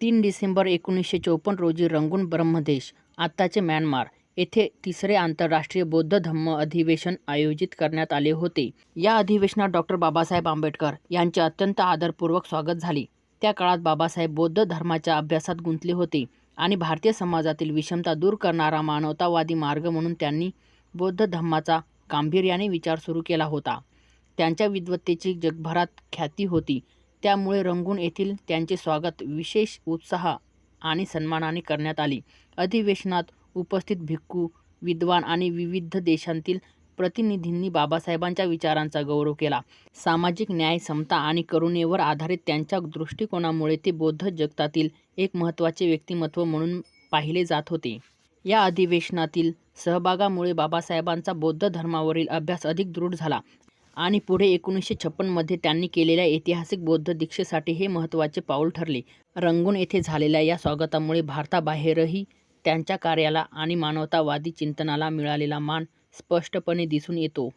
तीन डिसेंबर एकोणीसशे चौपन्न रोजी रंगून ब्रह्मदेश आत्ताचे म्यानमार येथे तिसरे आंतरराष्ट्रीय बौद्ध धम्म अधिवेशन आयोजित करण्यात आले होते. या अधिवेशनात डॉक्टर बाबासाहेब आंबेडकर यांचे अत्यंत आदरपूर्वक स्वागत झाले. त्या काळात बाबासाहेब बौद्ध धर्माच्या अभ्यासात गुंतले होते आणि भारतीय समाजातील विषमता दूर करणारा मानवतावादी मार्ग म्हणून त्यांनी बौद्ध धम्माचा गांभीर्याने विचार सुरू केला होता. त्यांच्या विद्वत्तेची जगभरात ख्याती होती. त्यामुळे रंगून येथील त्यांचे स्वागत विशेष उत्साह आणि सन्मानाने करण्यात आले. अधिवेशनात उपस्थित भिक्खू, विद्वान आणि विविध देशांतील प्रतिनिधींनी बाबासाहेबांच्या विचारांचा गौरव केला. सामाजिक न्याय, समता आणि करुणेवर आधारित त्यांच्या दृष्टिकोनामुळे ते बौद्ध जगतातील एक महत्त्वाचे व्यक्तिमत्व म्हणून पाहिले जात होते. या अधिवेशनातील सहभागामुळे बाबासाहेबांचा बौद्ध धर्मावरील अभ्यास अधिक दृढ झाला आणि पुढे एकोणीसशे छप्पनमध्ये त्यांनी केलेल्या ऐतिहासिक बौद्ध दीक्षेसाठी हे महत्त्वाचे पाऊल ठरले. रंगून येथे झालेल्या या स्वागतामुळे भारताबाहेरही त्यांच्या कार्याला आणि मानवतावादी चिंतनाला मिळालेला मान स्पष्टपणे दिसून येतो.